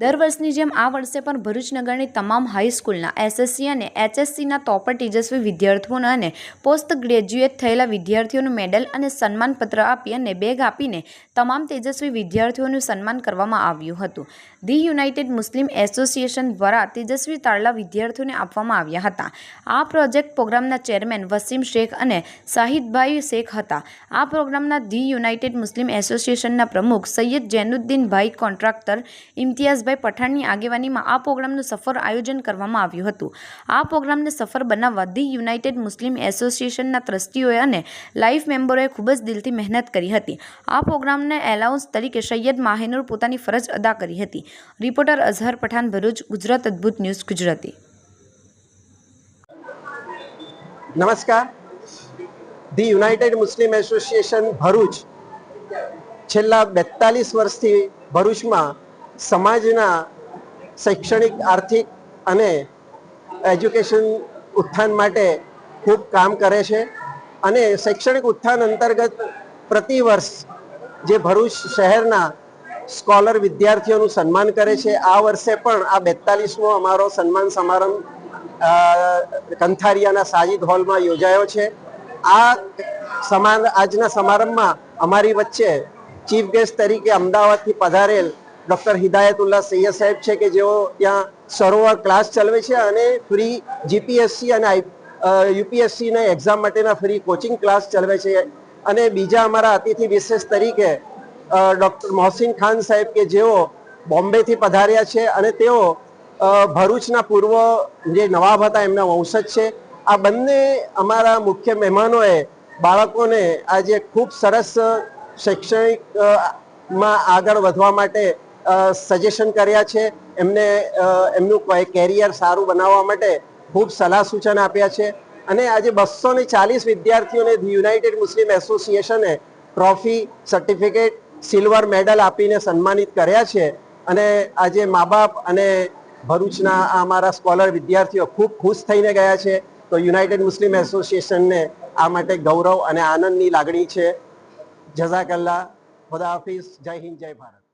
દર વર્ષની જેમ આ વર્ષે પણ ભરૂચ નગરની તમામ હાઈસ્કૂલના એસએસસી અને એચએસસીના ટોપર તેજસ્વી વિદ્યાર્થીઓને અને પોસ્ટ ગ્રેજ્યુએટ થયેલા વિદ્યાર્થીઓનું મેડલ અને સન્માનપત્ર આપી અને બેગ આપીને તમામ તેજસ્વી વિદ્યાર્થીઓનું સન્માન કરવામાં આવ્યું હતું. ધી યુનાઇટેડ મુસ્લિમ એસોસિએશન દ્વારા તેજસ્વી તાળલા વિદ્યાર્થીઓને આપવામાં આવ્યા હતા. આ પ્રોજેક્ટ પ્રોગ્રામના ચેરમેન વસીમ શેખ અને શાહિદભાઈ શેખ હતા. આ પ્રોગ્રામના ધી યુનાઇટેડ મુસ્લિમ એસોસિએશનના પ્રમુખ સૈયદ જૈનુદ્દીનભાઈ કોન્ટ્રાક્ટર ઇમ્તિયાઝભાઈ પઠાણની આગેવાનીમાં આ પ્રોગ્રામનું સફળ આયોજન કરવામાં આવ્યું હતું. આ પ્રોગ્રામને સફળ બનાવવા ધી યુનાઇટેડ મુસ્લિમ એસોસિએશનના ટ્રસ્ટીઓએ અને લાઈફ મેમ્બરોએ ખૂબ જ દિલથી મહેનત કરી હતી. આ પ્રોગ્રામને એલાઉન્સ તરીકે સૈયદ માહિનુર પોતાની ફરજ અદા કરી હતી. રિપોર્ટર અઝહર પઠાણ, ભરૂચ, ગુજરાત, અદ્ભુત ન્યૂઝ, ગુજરાતી. નમસ્કાર. The united Muslim association Bharuch છેલ્લા બેતાલીસ વર્ષથી ભરૂચમાં સમાજના શૈક્ષણિક, આર્થિક અને એજ્યુકેશન ઉત્થાન માટે ખૂબ કામ કરે છે અને શૈક્ષણિક ઉત્થાન અંતર્ગત પ્રતિ વર્ષ જે ભરૂચ શહેરના સ્કોલર વિદ્યાર્થીઓનું સન્માન કરે છે, આ વર્ષે પણ આ બેતાલીસમો અમારો સન્માન સમારંભ કંથારિયાના સાજિદ હોલમાં યોજાયો છે. આ સમાર, આજના સમારંભમાં અમારી વચ્ચે ચીફ ગેસ્ટ તરીકે અમદાવાદથી પધારેલ ડૉક્ટર હિદાયતુલ્લા સૈયદ સાહેબ છે કે જેઓ ત્યાં સરોવર ક્લાસ ચલાવે છે અને ફ્રી જીપીએસસી અને યુપીએસસીના એક્ઝામ માટેના ફ્રી કોચિંગ ક્લાસ ચલાવે છે. અને બીજા અમારા અતિથિ વિશેષ તરીકે ડૉક્ટર મોહસિન ખાન સાહેબ કે જેઓ બોમ્બેથી પધાર્યા છે અને તેઓ ભરૂચના પૂર્વ જે નવાબ હતા એમના વંશજ છે. આ બંને અમારા મુખ્ય મહેમાનોએ બાળકોને આજે ખૂબ સરસ શૈક્ષણિકમાં આગળ વધવા માટે સજેશન કર્યા છે. એમને એમનું કેરિયર સારું બનાવવા માટે ખૂબ સલાહ સૂચન આપ્યા છે. અને આજે બસો ને ચાલીસ વિદ્યાર્થીઓને યુનાઇટેડ મુસ્લિમ એસોસિએશને ટ્રોફી સર્ટિફિકેટ સિલ્વર મેડલ આપીને સન્માનિત કર્યા છે. અને આજે મા બાપ અને ભરૂચના આ અમારા સ્કોલર વિદ્યાર્થીઓ ખૂબ ખુશ થઈને ગયા છે. તો યુનાઇટેડ મુસ્લિમ એસોસિએશનને આ માટે ગૌરવ અને આનંદની લાગણી છે. જઝાકલ્લા ખુદા હાફિઝ. જય હિન્દ, જય ભારત.